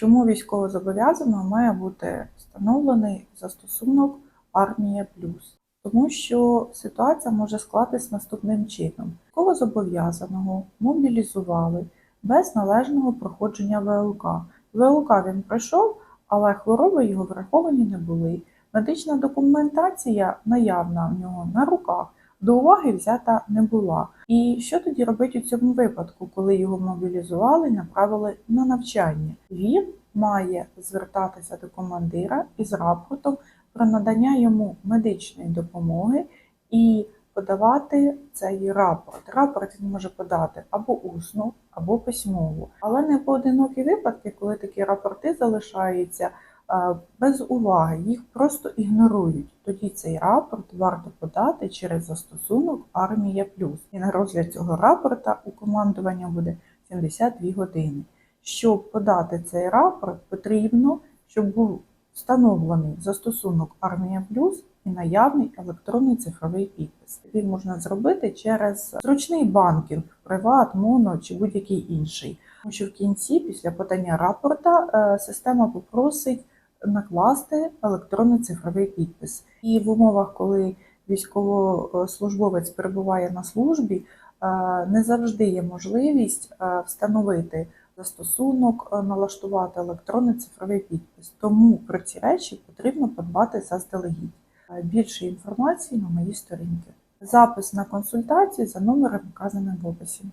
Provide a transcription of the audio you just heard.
Чому військовозобов'язаного має бути встановлений застосунок Армія Плюс? Тому що ситуація може склатись наступним чином: військовозобов'язаного мобілізували без належного проходження ВЛК. ВЛК він пройшов, але хвороби його враховані не були. Медична документація наявна в нього на руках. До уваги взята не була. І що тоді робити у цьому випадку, коли його мобілізували і направили на навчання? Він має звертатися до командира із рапортом про надання йому медичної допомоги і подавати цей рапорт. Рапорт він може подати або усно, або письмово. Але не поодинокі випадки, коли такі рапорти залишаються без уваги, їх просто ігнорують. Тоді цей рапорт варто подати через застосунок Армія Плюс. І на розгляд цього рапорта у командування буде 72 години. Щоб подати цей рапорт, потрібно, щоб був встановлений застосунок Армія Плюс і наявний електронний цифровий підпис. Він можна зробити через зручний банкінг, приват, моно чи будь-який інший. Тому що в кінці, після подання рапорта, е, система попросить накласти електронний цифровий підпис. І в умовах, коли військовослужбовець перебуває на службі, е, не завжди є можливість е, встановити застосунок, е, налаштувати електронний цифровий підпис. Тому про ці речі потрібно подбати заздалегідь. Більше інформації на моїй сторінці. Запис на консультацію за номером вказаним в описі.